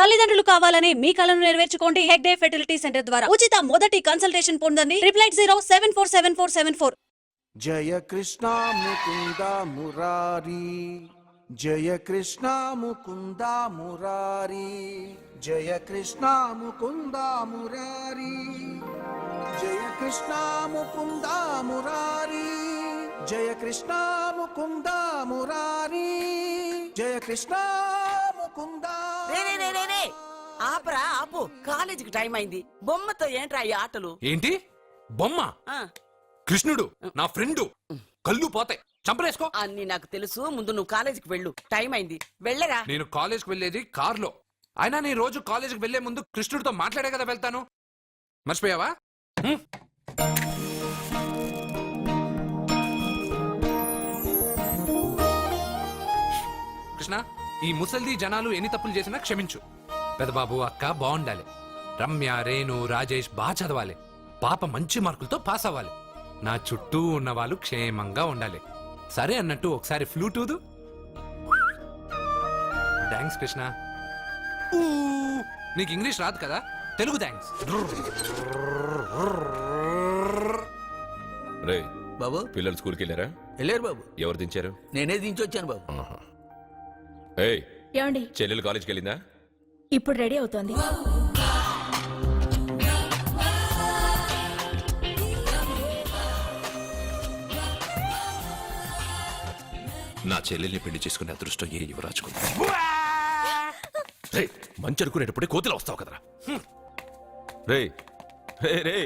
తల్లిదండ్రులు కావాలని మీ కలను నెరవేర్చుకోండి హెగ్డే ఫెర్టిలిటీ సెంటర్ ద్వారా. ఉచిత మొదటి కన్సల్టేషన్ పొందండి. Triple eight zero seven four seven four seven four. జయ కృష్ణ ముకుంద మురారి. జయ కృష్ణ ముకుంద మురారి. జయ కృష్ణ ముకుంద మురారి. జయ కృష్ణ ముకుంద మురారి. జయ కృష్ణ ముకుంద మురారి. జయ కృష్ణ ముకుంద రే రే రే రే రే. ఆపరా ఆపు. కాలేజీకి టైం అయింది. బొమ్మతో ఏంట్రా ఈ ఆటలు? ఏంటి? బొమ్మ? ఆ, కృష్ణుడు నా ఫ్రెండు. కళ్ళు పోతాయి. చంపలేసుకో. అన్ని నాకు తెలుసు. ముందు నువ్వు కాలేజీకి వెళ్ళు. టైం అయింది. వెళ్ళరా? నేను కాలేజ్కి వెళ్ళేది కార్లో. అయినా నేను రోజు కాలేజ్కి వెళ్ళే ముందు కృష్ణుడితో మాట్లాడే కదా వెళ్తాను. మర్చిపోయావా? హ్మ్. కృష్ణ? ఈ ముసల్ది జనాలు ఎన్ని తప్పులు చేసినా క్షమించు. పెదబాబు అక్క బాగుండాలి. రమ్య రేణు రాజేష్ బాగా చదవాలి. పాప మంచి మార్కులతో పాస్ అవ్వాలి. నా చుట్టూ ఉన్న వాళ్ళు క్షేమంగా ఉండాలి. సరే అన్నట్టు ఒకసారి ఫ్లూట్ ఊదు. థ్యాంక్స్ కృష్ణ. ఊ, నీకు ఇంగ్లీష్ రాదు కదా? తెలుగు థ్యాంక్స్ రే బాబు. పిల్లలు స్కూల్కి వెళ్ళారా? వెళ్ళారు బాబు. ఎవరు దించారు? నేనే దించి వచ్చాను బాబు. ఆహా. ఏయ్ ఏమండి? చెల్లెలు కాలేజ్కి వెళ్ళిందా ఇప్పుడు రెడీ అవుతోంది. నా చెల్లెల్ని పెళ్ళి చేసుకునే అదృష్టం ఏ యువరాజుకుంది? రే మంచి అనుకునేటప్పుడే కోతిలో వస్తావు కదరా. రే రే రే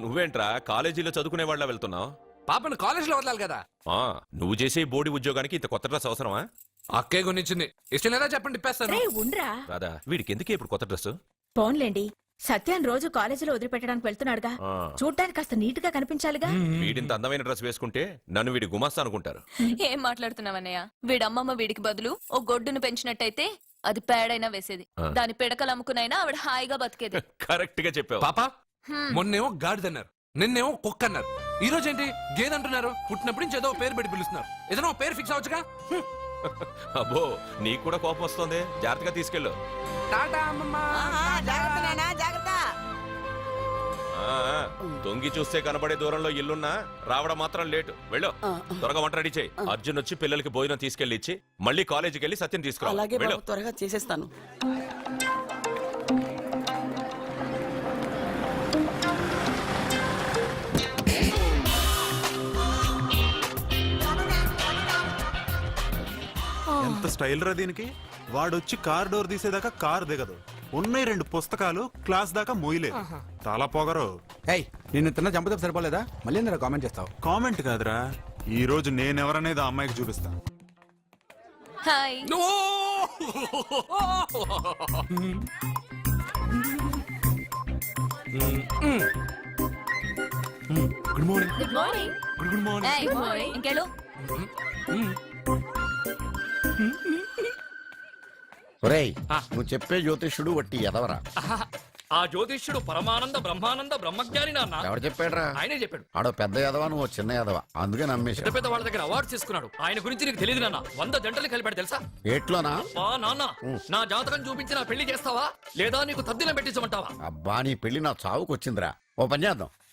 నువ్వేంట్రా కాలేజీలో చదువుకునే వాళ్ళ వెళ్తున్నావు? పాపను కాలేజ్లో వదలాలి కదా. ఆ, నువ్వు చేసే బోడి ఉద్యోగానికి ఇంత కొత్త డ్రెస్ అవసరమా? అక్కే కొనిచ్చింది ఇష్టం లేదా చెప్పండి ఇప్పేస్తాను. రే ఉండ్రా. రాదా వీడికి ఎందుకే ఇప్పుడు కొత్త డ్రెస్ పోన్లేండి. సత్యాన్ని రోజు కాలేజీలో వదిలిపెట్టడానికి వెళ్తున్నాడుగా. ఆ. చూడ్డానికి కాస్త నీట్గా కనిపించాలిగా వీడింత అందమైన డ్రెస్ వేసుకుంటే నన్ను వీడి గుమాస్తా అనుకుంటారు. ఏం మాట్లాడుతున్నావన్నయ్య? వీడమ్మమ్మ వీడికి బదులు ఓ గొడ్డును పెంచినట్టయితే అది పేడైనా వేసేది. ఆ. దాని పిడకలు అమ్ముకునైనా ఆవిడ హాయిగా బతికేది. కరెక్ట్గా చెప్పావు. పాప మొన్నేమో గాడిదన్నారు నిన్నేమో కుక్క అన్నారు ఈ రోజు ఏంటి గేదంటున్నారు పుట్టినప్పటి నుంచి ఏదో ఓ పేరు పెట్టి పిలుస్తున్నారు. ఏదైనా ఓ పేరు ఫిక్స్ అవ్వచ్చుగా? హ్మ్. అబ్బో నీకు కూడా కోపం వస్తుంది. జాగ్రత్తగా తీసుకెళ్ళు. టాటా అమ్మమ్మ ఆ, ఆ, జాగ్రత్త నాయనా జాగ్రత్త. ఆ, ఆ, తొంగి చూస్తే కనబడే దూరంలో ఇల్లున్నా రావడం మాత్రం లేటు. వెళ్ళు. త్వరగా వంట రెడీ చేయి. అర్జున్ వచ్చి పిల్లలకి భోజనం తీసుకెళ్ళి ఇచ్చి మళ్ళీ కాలేజీకి వెళ్ళి సత్యం తీసుకురా అలాగే వెళ్ళు. బాబు త్వరగా చేసేస్తాను. స్టైల్ రా దీనికి. వాడొచ్చి కార్ డోర్ తీసేదాకా కార్ దిగదు. ఉన్నాయి రెండు పుస్తకాలు క్లాస్ దాకా మోయలేదు చాలా పొగరు. ఏయ్ నిన్ను తిన్న చంపతే సరిపోలేదా? మళ్ళీ నేను కామెంట్ చేస్తావు? కామెంట్ కాదురా. ఈ రోజు నేనెవరనేది ఆ అమ్మాయికి చూపిస్తా. హాయ్. ఓ! Good morning. Good morning. Good morning. Good morning. ఇంకెళ్ళు ఒరేయ్. నువ్వు చెప్పే జ్యోతిష్యుడు వట్టి ఎదవరా? ఆ జ్యోతిష్యుడు పరమానంద బ్రహ్మానంద బ్రహ్మజ్ఞాని నాన్న. ఎవరు చెప్పాడురా? ఆయనే చెప్పాడు. ఆడో పెద్ద ఎదవా నువ్వు చిన్న ఎదవా? అందుకే నమ్మేశా. పెద్ద వాళ్ళ దగ్గర అవార్డు తీసుకున్నాడు. ఆయన గురించి నీకు తెలియదు నాన్న. వంద జంటలు కలిపాడు తెలుసా? ఏట్లోనా? ఆ నాన్న నా జాతకం చూపించి నా పెళ్ళి చేస్తావా? లేదా నీకు తద్దిలం పెట్టించమంటావా? అబ్బా నీ పెళ్ళి నా చావుకు వచ్చిందిరా ఓ పని చేద్దాం.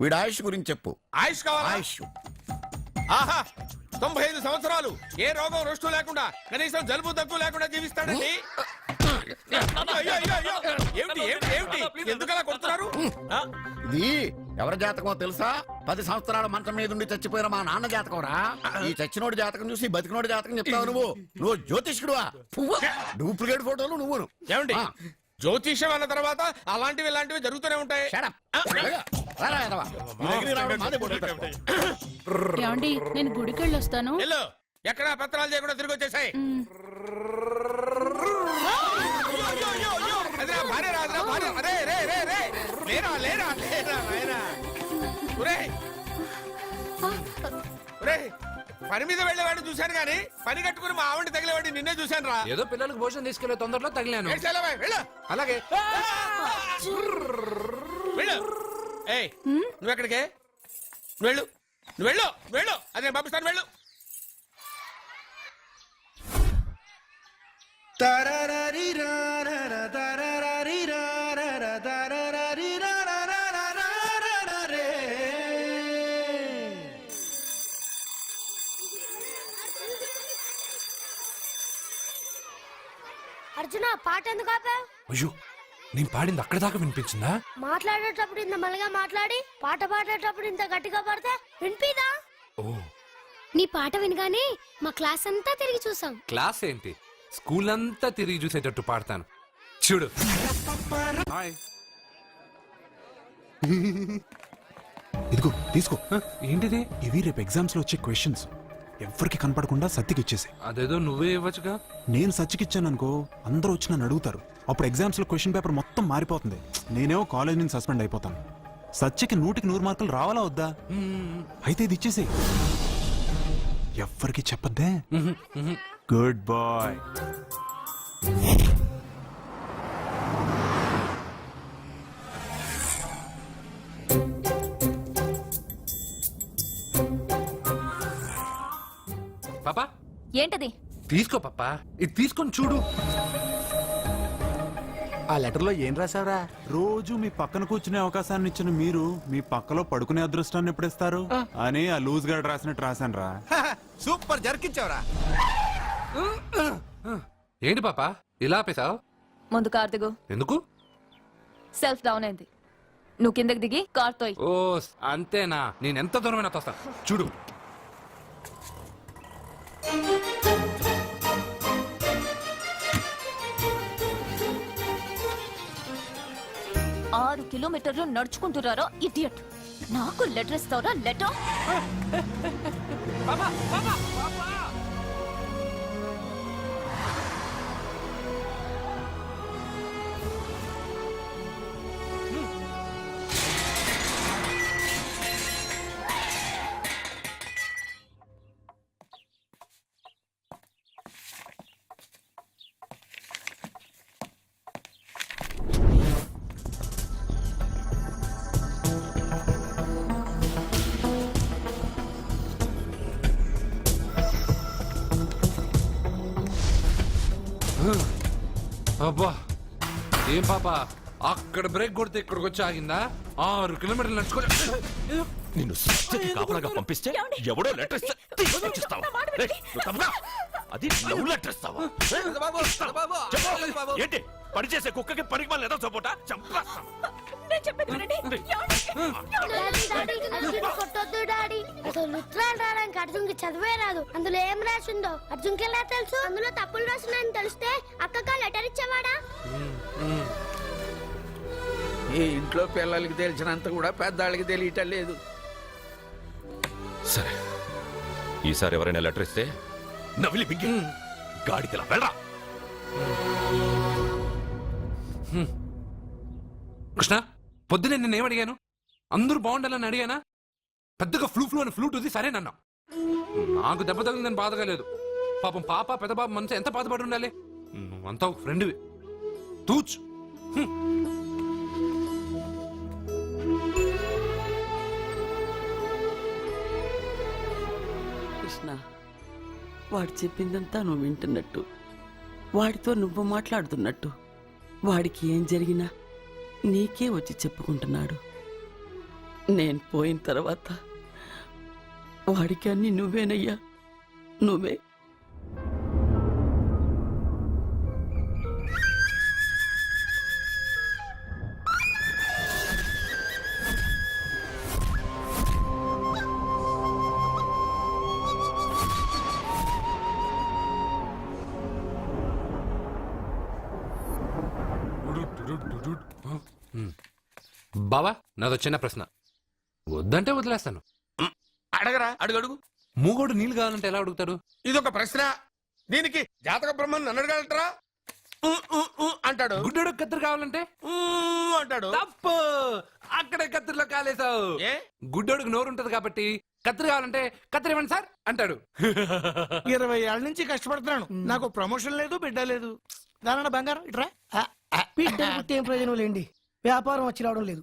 వీడి ఆయుష్ గురించి చెప్పు. ఆయుష్ కావాలా? ఆయుష్. ఆహా తొంభై ఐదు సంవత్సరాలు. ఏ రోగం రుష్టు లేకుండా కనీసం జలుబు దగ్గు లేకుండా జీవిస్తాడండి? అయ్యో, అయ్యో, అయ్యో. ఏమిటి ఏమిటి ఏమిటి? ఎందుకు అలా కొడుతున్నారు? ఆ? ఇది ఎవరి జాతకమో తెలుసా? పది సంవత్సరాల మంచం మీద ఉండి చచ్చిపోయిన మా నాన్న జాతకం రా ఈ చచ్చినోడి జాతకం చూసి బతికినోడి జాతకం చెప్తావు నువ్వు. నువ్వు జ్యోతిష్కుడువా? డూప్లికేట్ ఫోటోలు నువ్వును. ఏమండి? ఆ. జ్యోతిష్యం అన్న తర్వాత అలాంటివి ఇలాంటివి జరుగుతూనే ఉంటాయి. ఏమండి నేను గుడికి వెళ్ళి వస్తాను. వెళ్ళు. ఎక్కడ పత్రాలు చేయకుండా తిరిగి వచ్చేసాయి. అదిరా భార్య రా, అదిరా భార్య. అరే, రే, రే, రే. లేరా, పని మీద వెళ్ళేవాడిని చూశాను కానీ పని కట్టుకుని మా ఆవిడ తగిలేవాడిని నిన్నే చూశాను రా. ఏదో పిల్లలకు భోజనం తీసుకెళ్ళే తొందరలో తగిలాను? వెళ్ళు. అలాగే. వెళ్ళు. ఏయ్ నువ్వు ఎక్కడికే? నువ్వు వెళ్ళు. నువ్వు వెళ్ళు. నువ్వు వెళ్ళు. అదే పంపిస్తాను. వెళ్ళు. అర్జున పాట ఎందుకు ఆపావు? అయ్యో నేను పాడింది అక్కడ దాకా వినిపించిందా? మాట్లాడేటప్పుడు ఇంత మెల్లగా మాట్లాడి పాట పాడేటప్పుడు ఇంత గట్టిగా పాడితే వినిపిదా? ఓ. నీ పాట వినగానే మా క్లాస్ అంతా తిరిగి చూసాం. క్లాస్ ఏంటి? స్కూల్ అంతా తిరిగి చూసేటట్టు పాడతాను. చూడు. హాయ్. ఇదిగో తీసుకో. హ, ఏంటిది? ఇవి రేపు ఎగ్జామ్స్లో వచ్చే క్వశ్చన్స్ ఎవ్వరికి కనపడకుండా సత్యకి ఇచ్చేసి. అదేదో నువ్వే ఇవ్వచ్చుగా? నేను సత్యకి ఇచ్చాను అనుకో అందరూ వచ్చి నన్ను అడుగుతారు అప్పుడు ఎగ్జామ్స్లో క్వశ్చన్ పేపర్ మొత్తం మారిపోతుంది. నేనేమో కాలేజ్ నుంచి సస్పెండ్ అయిపోతాను. సత్యకి నూటికి నూరు మార్కులు రావాలా వద్దా? అయితే ఇది ఇచ్చేసి ఎవ్వరికి చెప్పద్దే. గుడ్ బాయ్ ఏంటది? తీసుకో పాపా ఇది తీసుకొని చూడు. ఆ లెటర్లో ఏం రాసావరా రోజు మీ పక్కన కూర్చునే అవకాశాన్ని ఇచ్చిన మీరు మీ పక్కలో పడుకునే అదృష్టాన్ని ఎప్పుడు ఇస్తారు? అని ఆ లూజ్ గార్డ్ రాసినట్టు రాశాను రా సూపర్ జరికించావురా. ఏంటి పాపా? ఇలా ఆపేశావు? ముందు కార్ దిగు. ఎందుకు? సెల్ఫ్ డౌన్ అయింది. నువ్వు కిందకి దిగి కార్ తోయ్. ఓ అంతేనా? నేను ఎంత దూరమైనా తోస్తాను చూడు. ఆరు కిలోమీటర్లు నడుచుకుంటున్నారా ఇడియట్ నాకు లెటర్ ఇస్తావరా లెటర్ అబ్బా ఏం పాపా? అక్కడ బ్రేక్ కొడితే ఇక్కడికి వచ్చి ఆగిందా? ఆరు కిలోమీటర్లు నడుచుకొని నిన్ను కాపలాగా పంపిస్తే ఎవడో లెటర్ ఇస్తే తీసుకొచ్చిస్తావా? రేయ్, నువ్వు తప్పగా. అది లవ్ లెటర్ ఇస్తావా? చెప్పు. ఏంటి? పని చేసే కుక్కకి పనికి మళ్ళీ ఏదో సపోటా చంపేస్తాం అర్జున్ కొట్టొద్దు డాడీ. అసలు ఉత్తరాలు రావడానికి అర్జున్కి చదివే రాదు. అందులో ఏం రాసిందో? అర్జున్కి ఎలా తెలుసు? అందులో తప్పులు రాసినాయని తెలిస్తే అక్కగా లెటర్ ఇచ్చేవాడా? ఈ ఇంట్లో పిల్లలకి తెలిసినంత కూడా పెద్దాళ్ళకి తెలియటం లేదు. సరే. ఈసారి ఎవరైనా లెటర్ ఇస్తే నవిలి మింగి. గాడిదలా వెళ్ళరా. కృష్ణ? పొద్దునే నేను ఏం అడిగాను అందరూ బాగుండాలని అడిగానా? పెద్దగా ఫ్లూ ఫ్లూ అని ఫ్లూట్ ఉంది సరేనన్నా. నాకు దెబ్బ తగిలిందని బాధగా లేదు. పాపం పాప పెద్ద పాప మనసు ఎంత బాధపడి ఉండాలి? నువ్వంతా ఒక ఫ్రెండ్వి. తూచ్. కృష్ణ వాడు చెప్పిందంతా నువ్వు వింటున్నట్టు. వాడితో నువ్వు మాట్లాడుతున్నట్టు. వాడికి ఏం జరిగినా నీకే వచ్చి చెప్పుకుంటున్నాడు. నేను పోయిన తర్వాత వాడికి అన్ని నువ్వేనయ్యా. నువ్వే నాదో చిన్న ప్రశ్న. వద్దంటే వదిలేస్తాను. అడగరా? అడుగు అడుగు. మూగోడు నీళ్ళు కావాలంటే ఎలా అడుగుతాడు? ఇదొక ప్రశ్న. దీనికి జాతక బ్రహ్మను నన్ను అడగలటరా? అంటాడు. గుడ్డోడు కత్తిరి కావాలంటే? ఊ అంటాడు. తప్పు! అక్కడే కత్తిరిలో కాలేసావు ఏ? గుడ్డోడుకు నోరు ఉంటది కాబట్టి కత్తిరి కావాలంటే కత్తిరి ఇవ్వండి సార్ అంటాడు. ఇరవై ఏళ్ళ నుంచి కష్టపడుతున్నాను. నాకు ప్రమోషన్ లేదు బిడ్డ లేదు. దానన్న బంగారం ఇట్రా? బిడ్డ పుట్టి ఏం ప్రయోజనం లేండి. వ్యాపారం వచ్చి రావడం లేదు.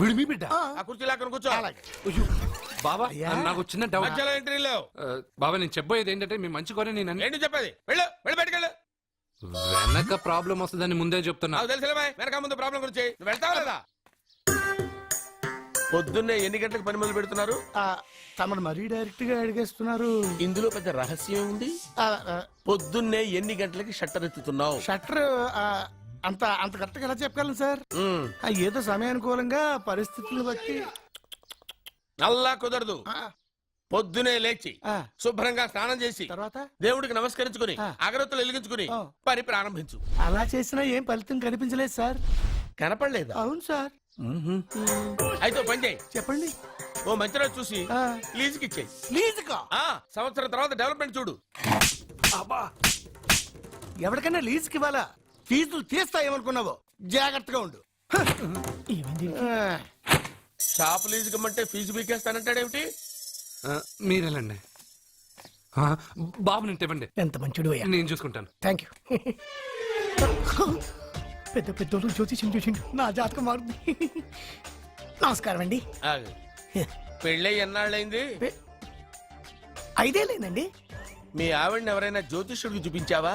వీడు మీ బిడ్డ? ఆ కుర్చీ లాక్కను కూర్చో. అయ్యా. నాకు చిన్న డౌట్ మధ్యలో ఎంట్రీ లేవు. ఆ, బావా నేను చెప్పబోయేది ఏంటంటే మీ మంచి కోరే నేను అన్ని- ఏంటి చెప్పేది? వెళ్ళు వెళ్ళి బయటకు వెళ్ళు. వెనక ప్రాబ్లం వస్తుందని ముందే చెప్తున్నా. నాకు తెలుసులే బాయ్ వెనక ముందు ప్రాబ్లం గురించి. నువ్వు వెళ్తావా లేదా? పొద్దున్నే ఎన్ని గంటలకు పని మొదలు పెడుతున్నారు? ఆ, తమరు మరీ డైరెక్ట్గా అడిగేస్తున్నారు. ఇందులో పెద్ద రహస్యం ఉంది పొద్దున్నే ఎన్ని గంటలకి షట్టర్ ఎత్తుతున్నావు? షట్టర్ ఆ, అంత అంత కరెక్ట్ ఎలా చెప్పగలను సార్? ఆ, ఏదో సమయానుకూలంగా పరిస్థితులను బట్టి. అల్లా కుదరదు. ఆ, పొద్దునే లేచి ఆ, శుభ్రంగా స్నానం చేసి తర్వాత? దేవుడికి నమస్కరించుకుని. అగరత్తులు వెలిగించుకుని ఆ. పని ప్రారంభించు. అలా చేసినా ఏం ఫలితం కనిపించలేదు సార్? కనపడలేదా? అవును సార్. అయితే ఓ పని చేయి. చెప్పండి. ఓ మంచి రోజు చూసి ఆ, లీజుకి ఇచ్చేయి. లీజుకా? ఆ సంవత్సరం తర్వాత డెవలప్మెంట్ చూడు. అబ్బా! ఎవరికైనా లీజుకి ఇవ్వాలా? ఫీజులు తీస్తాయేమనుకున్నావో? జాగ్రత్తగా ఉండు. షాప్ లీజుకి ఇమ్మంటే ఫీజు పీకేస్తానంటాడేమిటి? ఆ, బాబు నేను ఇవ్వండి. ఎంత మంచిడు నేను చూసుకుంటాను. థ్యాంక్ యూ పెద్ద పెద్దోళ్ళు జ్యోతిష్యం చూసిండు. నా జాతకం మారుంది నమస్కారం అండి. పెళ్ళై ఎన్నాళ్ళైంది? ఐదే లేదండి మీ ఆవిడని ఎవరైనా జ్యోతిష్యుడికి చూపించావా?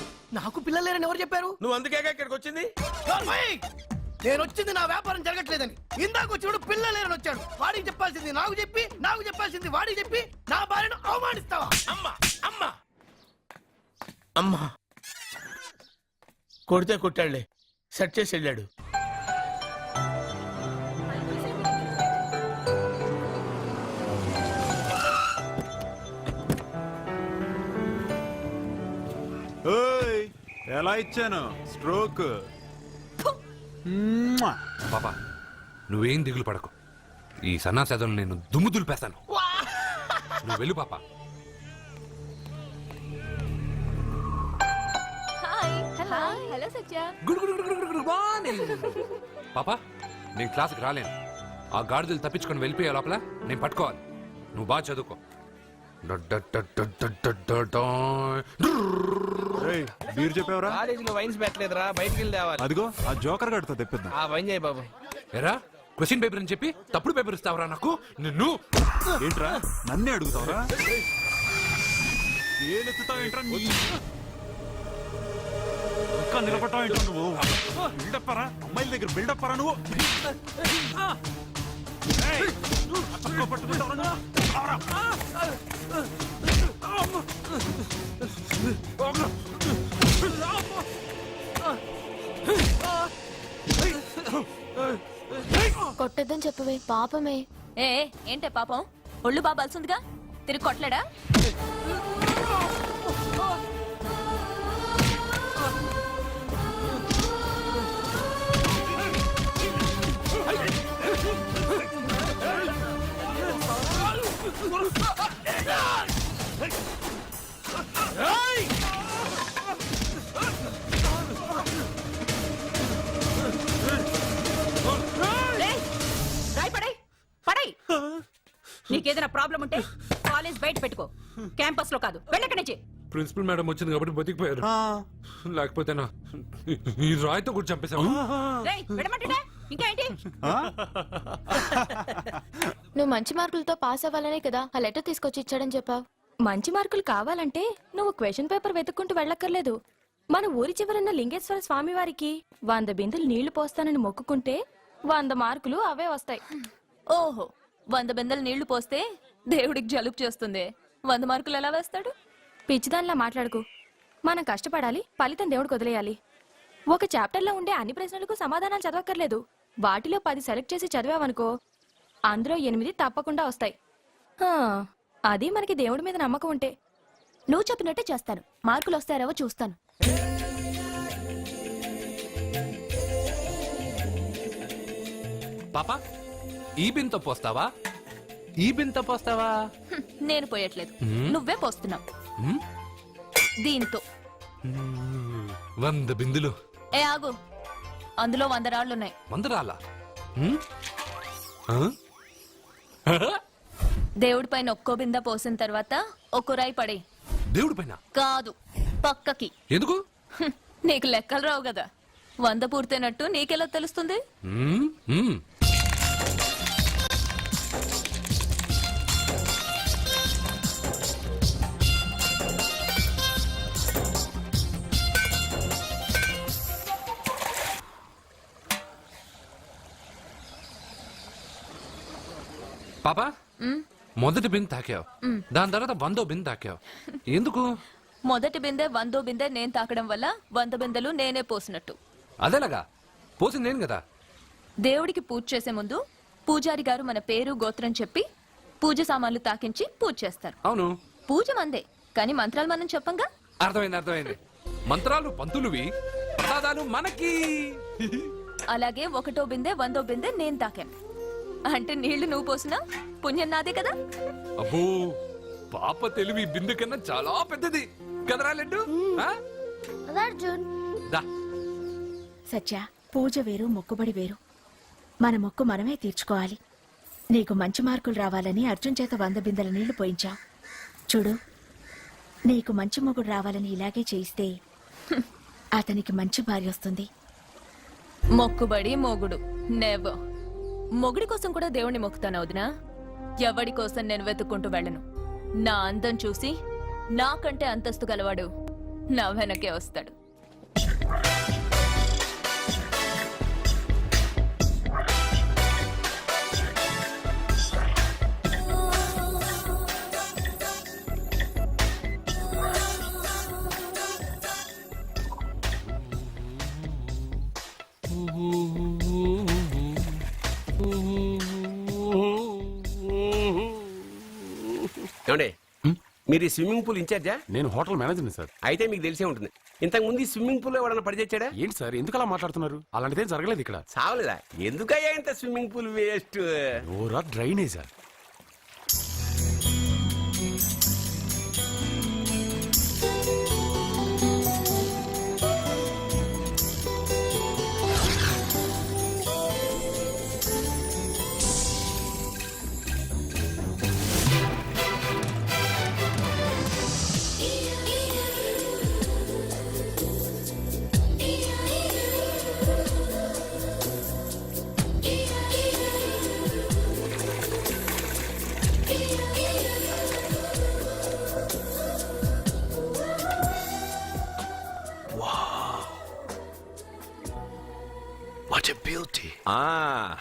నాకు పిల్లలు లేరని ఎవరు చెప్పారు? నువ్వు అందుకేగా ఇక్కడికి వచ్చింది! నేను వచ్చింది నా వ్యాపారం జరగట్లేదని. ఇందాక వచ్చినప్పుడు పిల్లలు లేరని వచ్చాడు వాడికి చెప్పాల్సింది నాకు చెప్పి నాకు చెప్పాల్సింది వాడికి చెప్పి నా భార్యను అవమానిస్తావా? అమ్మా అమ్మా. అమ్మా. కొడితే కొట్టాడులే. సెట్ చేసి వెళ్ళాడు. ఎలా ఇచ్చాను? స్ట్రోక్. పాపా నువ్వేం దిగులు పడకు. ఈ సన్నాసేదలు నేను దుమ్ము దులిపేస్తాను. నువ్వు వెళ్ళు పాపా. Hi. Hello. Hello Satya. Good good good గుడు గుడు మార్నింగ్. పాపా నేను క్లాస్కి రాలేను. ఆ గాడిదలు తప్పించుకొని వెళ్ళిపోయే లోపల నేను పట్టుకోవాలి. నువ్వు బాగా చదువుకో. బీర్ చెప్పావురా? కాలేజీలో వైన్స్ పెట్టలేదురా బయటికి వెళ్ళి తేవాలి. అదిగో ఆ జోకర్ గడితో తెప్పిద్దాం. ఆ వైన్ చేయి బాబు. ఎరా క్వశ్చన్ పేపర్ అని చెప్పి తప్పుడు పేపర్ ఇస్తావరా నాకు? నిన్ను. ఏంట్రా? నన్నే అడుగుతావురా? ఏంట్రా నీ? ఇంకా నిలబడతావు ఏంట్రా నువ్వు బిల్డప్ రా అమ్మాయిల దగ్గర బిల్డప్ రా నువ్వు? కొట్టద్దని చెప్పవే పాపమే. ఏ ఏంటే పాపం? ఒళ్ళు బాబా బలుసుందిగా? తిరిగి కొట్టలేడా? నీకేదైనా ప్రాబ్లం ఉంటే కాలేజ్ బయట పెట్టుకో. క్యాంపస్లో కాదు. వెళ్ళక్కడి ప్రిన్సిపల్ మేడం వచ్చింది కాబట్టి బతికిపోయారు. లేకపోతే ఈ రాయితో కూడా చంపేశాము ఇంకా ఏంటి? నువ్వు మంచి మార్కులతో పాస్ అవ్వాలనే కదా ఆ లెటర్ తీసుకొచ్చి ఇచ్చాడని చెప్పావు. మంచి మార్కులు కావాలంటే నువ్వు క్వశ్చన్ పేపర్ వెతుక్కుంటూ వెళ్ళక్కర్లేదు. మన ఊరి చివరన్న లింగేశ్వర స్వామి వారికి వంద బిందెలు నీళ్ళు పోస్తానని మొక్కుకుంటే వంద మార్కులు అవే వస్తాయి. ఓహో వంద బిందెలు నీళ్ళు పోస్తే దేవుడికి జలుబు చేస్తుంది. వంద మార్కులు ఎలా వేస్తాడు? పిచ్చిదానిలా మాట్లాడుకు. మనం కష్టపడాలి ఫలితం దేవుడికి వదిలేయాలి. ఒక చాప్టర్లో ఉండే అన్ని ప్రశ్నలకు సమాధానాలు చదవక్కర్లేదు. వాటిలో పది సెలెక్ట్ చేసి చదివావనుకో అందులో ఎనిమిది తప్పకుండా వస్తాయి. హా, అది మనకి దేవుడి మీద నమ్మకం ఉంటే. నువ్వు చెప్పినట్టే చేస్తాను. మార్కులు వస్తారేవో చూస్తాను. పాప ఈ బిన్తో పోస్తావా? ఈ బిన్తో పోస్తావా? నేను పోయట్లేదు? నువ్వే పోస్తున్నావు. హ్మ్? దీంతో. వంద బిందులు. ఏ ఆగు. అందులో వంద రాళ్ళున్నాయి వంద? ఆ? దేవుడి పైన ఒక్కో బింద పోసిన తర్వాత ఒక్కో రాయి పడే దేవుడి పైన? కాదు పక్కకి. ఎందుకు? నీకు లెక్కలు రావు కదా. వంద పూర్తయినట్టు నీకెలా తెలుస్తుంది? పాపా మొదటి బిన్ తాకావు. దాని తర్వాత వందో బిన్ తాకావు. ఎందుకు? మొదటి బిందె వందో బిందె నేను తాకడం వల్ల వంద బిందెలు నేనే పోసినట్టు. అదేలాగా పోసింది నేను కదా. దేవుడికి పూజ చేసే ముందు పూజారి గారు మన పేరు గోత్రం చెప్పి పూజ సామాన్లు తాకించి పూజ చేస్తారు. అవును. పూజ మందే కానీ మంత్రాలు మనం చెప్పంగా? అర్థమైంది అర్థమైంది. మంత్రాలు పంతులువి ప్రసాదాలు మనకి. అలాగే ఒకటో బిందె వందో బిందె నేను తాకాను. అంటే నీళ్ళు నువ్వు పోసినా? పుణ్యం నాదే కదా? అబ్బో పాప తెలివి బిందు కన్నా చాలా పెద్దది. కదరా లడ్డు? ఆ? అర్జున్. దా. సత్య పూజ వేరు మొక్కుబడి వేరు. మన మొక్కు మనమే తీర్చుకోవాలి. నీకు మంచి మార్కులు రావాలని అర్జున్ చేత వంద బిందెల నీళ్ళు పోయించావు. చూడు నీకు మంచి మొగుడు రావాలని ఇలాగే చేయిస్తే హ్మ్, అతనికి మంచి భార్య వస్తుంది. మొక్కుబడి మొగుడు. నెవర్ మొగుడి కోసం కూడా దేవుణ్ణి మొక్కుతాను వదినా. ఎవడి కోసం నేను వెతుక్కుంటూ వెళ్ళను. నా అందం చూసి నాకంటే అంతస్తు గలవాడు నా వెనకే వస్తాడు. మీరు ఈ స్విమ్మింగ్ పూల్ ఇన్ఛార్జా? నేను హోటల్ మేనేజర్ని సార్. అయితే మీకు తెలిసే ఉంటుంది. ఇంతకు ముందు ఈ స్విమ్మింగ్ పూల్ ఎవడన్నా పడిచేచ్చాడా? ఏంటి సార్ ఎందుకు అలా మాట్లాడుతున్నారు? అలాంటిదేం జరగలేదు ఇక్కడ. సావలేదా? ఎందుకయ్యా ఇంత స్విమ్మింగ్ పూల్ వేస్ట్? ఓరా డ్రైనేజా?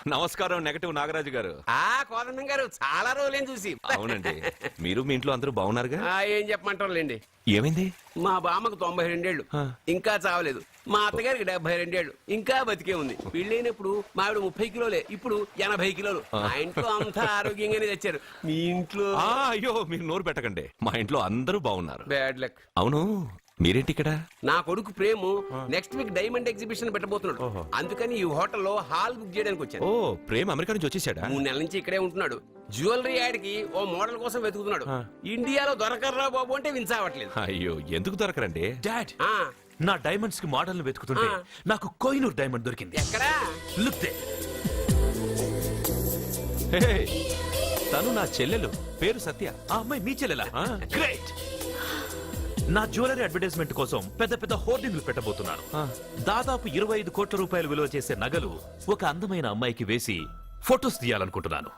నమస్కారం నెగటివ్ నాగరాజు గారు. ఆ కోదండం గారు చాలా రోజులేం చూసి. అవునండి. మీరు మీ ఇంట్లో అందరూ బాగున్నారుగా? ఆ, ఏం చెప్పమంటారులేండి. ఏమైంది? మా బామ్మకు తొంభై రెండేళ్ళు. ఇంకా చావలేదు. మా అత్తగారికి డెబ్బై రెండేళ్ళు ఇంకా బతికే ఉంది. పెళ్ళైనప్పుడు మా ఆవిడ ముప్పై కిలోలే. ఇప్పుడు ఎనభై కిలోలు. మా ఇంట్లో అంతా ఆరోగ్యంగానే తెచ్చారు. మీ ఇంట్లో ఆ, అయ్యో మీరు నోరు పెట్టకండి. మా ఇంట్లో అందరూ బాగున్నారు. బ్యాడ్ లక్ అవును. మీరేంటి ఇక్కడ? నా కొడుకు Prem next week diamond exhibition పెట్టబోతున్నాడు. అందుకని ఈ హోటల్లో హాల్ బుక్ చేయడానికి వచ్చాను. ఓ ప్రేమ్ అమెరికా నుంచి వచ్చేసాడా? మూడు నెలల నుంచి ఇక్కడే ఉంటున్నాడు. జ్యువెలరీ యాడ్కి ఓ మోడల్ కోసం వెతుకుతున్నాడు. ఇండియాలో దొరకర్రా బాబు అంటే విన్సావట్లేదు అయ్యో ఎందుకు దొరకరండి? డాడ్ ఆ, నా డైమండ్స్కి మోడల్ వెతుకుతుంటే. నాకు కోహినూర్ డైమండ్ దొరికింది. ఎక్కడా? లుక్ దే హే, తను నా చెల్లెలు. పేరు సత్య. ఆ అమ్మాయి మీ చెల్లెలా? గ్రేట్ నా జ్యువెలరీ అడ్వర్టైజ్మెంట్ కోసం పెద్ద పెద్ద హోర్డింగ్లు పెట్టబోతున్నాను. దాదాపు ఇరవై ఐదు కోట్ల రూపాయలు విలువ చేసే నగలు ఒక అందమైన అమ్మాయికి వేసి ఫొటోస్ తీయాలనుకుంటున్నాను.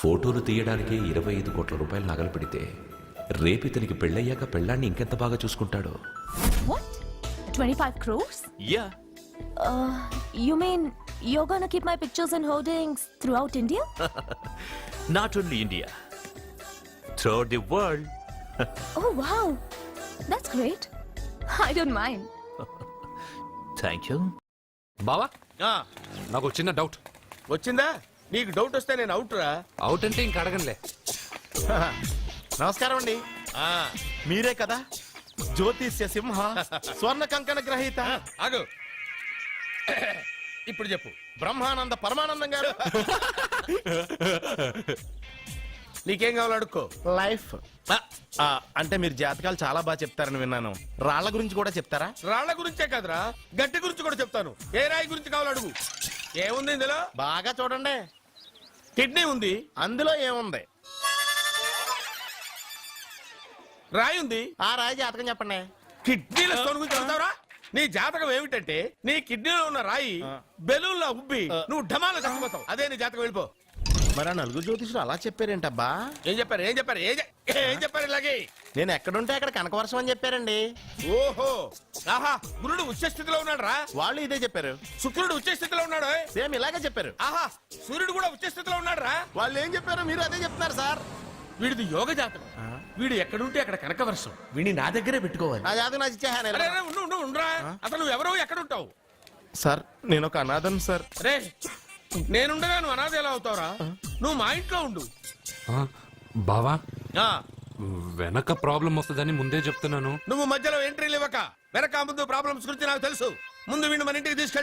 ఫోటోలు తీయడానికే ఇరవై ఐదు కోట్ల రూపాయలు నగలు పెడితే రేపు ఇతనికి పెళ్ళయ్యాక పెళ్ళాన్ని ఇంకెంత బాగా చూసుకుంటాడో? What twenty five crores ya you mean you're gonna keep my pictures and hoardings throughout India? Not only India through the world Oh wow, that's great. I don't mind. Thank you బావా? ఆ, నాకు చిన్న doubt వచ్చిందా? నీకు doubt వస్తే నేను out రా. Out అంటే ఇంక అడగనులే. నమస్కారం అండి. ఆ, మీరే కదా? జ్యోతిష్య సింహ స్వర్ణ కంకణ గ్రహీత. ఆగు. ఇప్పుడు చెప్పు. బ్రహ్మానంద పరమానందం గారు. నీకేం కావాలో అడుక్కో. లైఫ్. ఆ, అంటే మీరు జాతకాలు చాలా బాగా చెప్తారని విన్నాను. రాళ్ళ గురించి కూడా చెప్తారా? రాళ్ళ గురించే కదరా. గట్టి గురించి కూడా చెప్తాను. ఏ రాయి గురించి కావాలో అడుగు. ఏముంది ఇందులో? బాగా చూడండి. కిడ్నీ ఉంది. అందులో ఏముంది? రాయి ఉంది. ఆ రాయి జాతకం చెప్పండి. కిడ్నీల స్టోన్ గురించి చెప్తావురా? నీ జాతకం ఏమిటంటే నీ కిడ్నీలో ఉన్న రాయి బెలూన్లా ఉబ్బి నువ్వు ఢమాలో చచ్చిపోతావు. అదే నీ జాతకం వెళ్ళిపో. మరి ఆ నలుగురు జ్యోతిషులు అలా చెప్పారేంటబ్బా? ఏం చెప్పారు? ఏం చెప్పారు? ఏం చె- ఏం చెప్పారు ఇలాగే? నేను ఎక్కడుంటే అక్కడ కనకవర్షం అని చెప్పారండి. ఓహో! ఆహా! గురుడు ఉచ్చ స్థితిలో ఉన్నాడు రా వాళ్ళు ఇదే చెప్పారు. శుక్రుడు ఉచ్చ స్థితిలో ఉన్నాడు. ఓయ్. సేమ్ ఇలాగే చెప్పారు. ఆహా! సూర్యుడు కూడా ఉచ్చ స్థితిలో ఉన్నాడు రా వాళ్ళు ఏం చెప్పారు మీరు అదే చెప్తున్నారు సార్. వీడిది యోగ జాతకం. వీడు ఎక్కడుంటే అక్కడ కనకవర్షం. వీడిని నా దగ్గరే పెట్టుకోవాలి. నా జాతకం నాకు ఇచ్చేహాను అరే, అరే, ఉండు ఉండు ఉండురా. అసలు నువ్వు ఎవరో ఎక్కడ ఉంటావు సార్ నేను ఒక అనాథం సార్. రే నేనుండగా నువ్వు అనాథ ఎలా అవుతావురా? నువ్వు మా ఇంట్లో ఉండు. ఆ, బావా? ఆ, వెనక ప్రాబ్లం వస్తుందని ముందే చెప్తున్నాను. నువ్వు మధ్యలో ఎంట్రీలు ఇవ్వక వెనక ముందు ప్రాబ్లమ్స్ గురించి నాకు తెలుసు. ముందు వీడిని మన ఇంటికి తీసుకెళ్ళు.